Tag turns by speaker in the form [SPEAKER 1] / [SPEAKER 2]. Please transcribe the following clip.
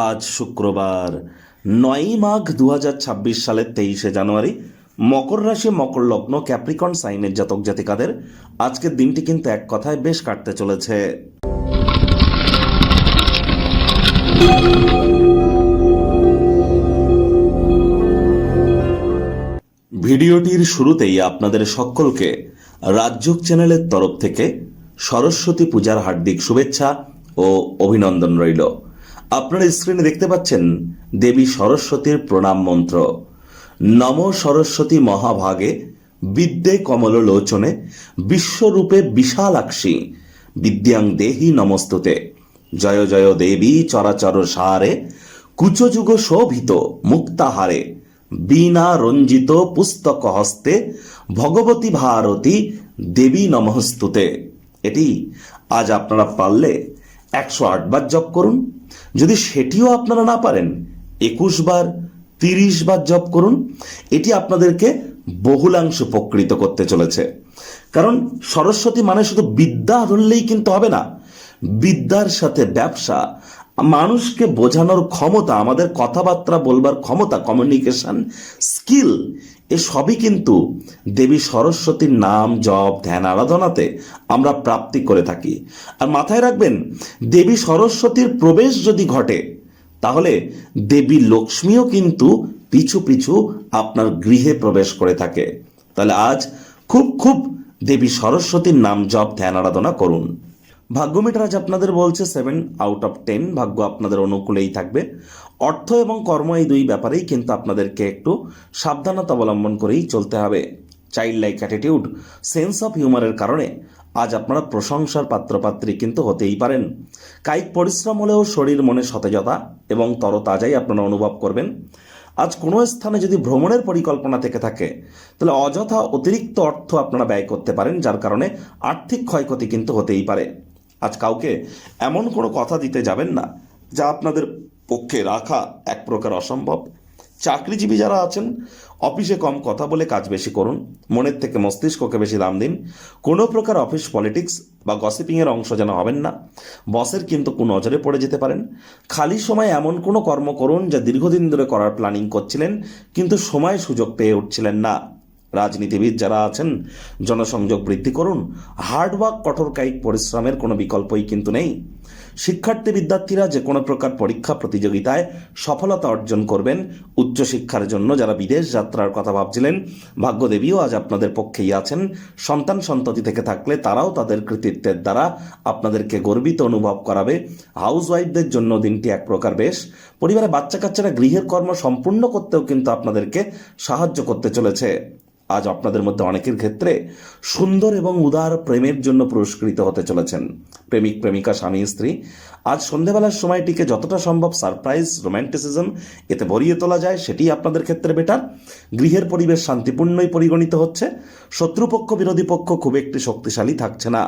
[SPEAKER 1] আজ শুক্রবার নয়ই মাঘ দু হাজার ছাব্বিশ সালের তেইশে জানুয়ারি। মকর রাশি, মকর লগ্ন, ক্যাপ্রিকন সাইনের জাতক জাতিকাদের আজকের দিনটি কিন্তু এক কথায় বেশ কাটতে চলেছে। ভিডিওটির শুরুতেই আপনাদের সকলকে রাজযোগ চ্যানেলের তরফ থেকে সরস্বতী পূজার হার্দিক শুভেচ্ছা ও অভিনন্দন রইল। আপনারা স্ক্রিনে দেখতে পাচ্ছেন দেবী সরস্বতীর প্রণাম মন্ত্র। নম সরস্বতী মহাভাগে বিদ্যে কমল লোচনে বিশ্বরূপে বিশালাক্ষী বিদ্যাং দেহি নমস্তুতে। জয় জয় দেবী চরাচর সারে কুচযুগ শোভিত মুক্তাহারে বীণা রঞ্জিত পুস্তক হস্তে ভগবতী ভারতী দেবী নমস্তুতে। এটি আজ আপনারা পারলে একশো বার জপ করুন। যদি সেটিও আপনারা না পারেন, একুশ বার, তিরিশ বার জপ করুন, এটি আপনাদেরকে বহুলাংশ উপকৃত করতে চলেছে। কারণ সরস্বতী মানে শুধু বিদ্যা ধরলেই কিন্তু হবে না, বিদ্যার সাথে ব্যবসা, মানুষকে বোঝানোর ক্ষমতা, আমাদের কথাবার্তা বলবার ক্ষমতা কমিউনিকেশন স্কিল সবই কিন্তু দেবী সরস্বতীর নাম, জপ, ধ্যান, আরাধনাতে আমরা প্রাপ্তি করে থাকি। আর মাথায় রাখবেন, দেবী সরস্বতীর প্রবেশ যদি ঘটে, তাহলে দেবী লক্ষ্মীও কিন্তু পিছু পিছু আপনার গৃহে প্রবেশ করে থাকে। তাহলে আজ খুব খুব দেবী সরস্বতীর নাম, জপ, ধ্যান, আরাধনা করুন। ভাগ্যমিটার আজ আপনাদের বলছে সেভেন আউট অফ টেন ভাগ্য আপনাদের অনুকূলেই থাকবে। অর্থ এবং কর্ম এই দুই ব্যাপারেই কিন্তু আপনাদেরকে একটু সাবধানতা অবলম্বন করেই চলতে হবে। Child like attitude sense of হিউমারের কারণে আজ আপনারা প্রশংসার পাত্রপাত্রী কিন্তু হতেই পারেন। কায়িক পরিশ্রম হলেও শরীর, মনে সতেজতা এবং তরতাজাই আপনারা অনুভব করবেন। আজ কোনো স্থানে যদি ভ্রমণের পরিকল্পনা থেকে থাকে, তাহলে অযথা অতিরিক্ত অর্থ আপনারা ব্যয় করতে পারেন, যার কারণে আর্থিক ক্ষয়ক্ষতি কিন্তু হতেই পারে। আজ কাউকে এমন কোনো কথা দিতে যাবেন না যা আপনাদের পক্ষে রাখা এক প্রকার অসম্ভব। চাকরিজীবী যারা আছেন, অফিসে কম কথা বলে কাজ বেশি করুন, মনের থেকে মস্তিষ্ককে বেশি দাম দিন। কোনো প্রকার অফিস পলিটিক্স বা গসিপিংয়ের অংশ যেন হবেন না। বসের কিন্তু কোন নজরে পড়ে যেতে পারেন। খালি সময় এমন কোনো কর্ম করুন যা দীর্ঘদিন ধরে করার প্ল্যানিং করছিলেন, কিন্তু সময় সুযোগ পেয়ে উঠছিলেন না। রাজনীতিবিদ যারা আছেন, জনসংযোগ বৃদ্ধি করুন হার্ডওয়ার্ক কঠোর কায়িক পরিশ্রমের কোনো বিকল্পই কিন্তু নেই। শিক্ষার্থী বিদ্যার্থীরা যে কোনো প্রকার পরীক্ষা প্রতিযোগিতায় সফলতা অর্জন করবেন উচ্চশিক্ষার জন্য যারা বিদেশ যাত্রার কথা ভাবছিলেন, ভাগ্যদেবীও আজ আপনাদের পক্ষেই আছেন। সন্তান সন্ততি থেকে থাকলে তারাও তাদের কৃতিত্বের দ্বারা আপনাদেরকে গর্বিত অনুভব করাবে। হাউস ওয়াইফদের জন্য দিনটি এক প্রকার বেশ। পরিবারে বাচ্চা কাচ্চারা গৃহের কর্ম সম্পূর্ণ করতেও কিন্তু আপনাদেরকে সাহায্য করতে চলেছে। আজ আপনাদের মধ্যে অনেকের ক্ষেত্রে সুন্দর এবং উদার প্রেমের জন্য পুরস্কৃত হতে চলেছেন। প্রেমিক, প্রেমিকা, স্বামী, স্ত্রী, আজ সন্ধেবেলার সময়টিকে যতটা সম্ভব সারপ্রাইজ, রোম্যান্টিসিজম এতে ভরিয়ে তোলা যায় সেটি আপনাদের ক্ষেত্রে বেটার। গৃহের পরিবেশ শান্তিপূর্ণই পরিগণিত হচ্ছে। শত্রুপক্ষ, বিরোধী পক্ষ খুব একটি শক্তিশালী থাকছে না।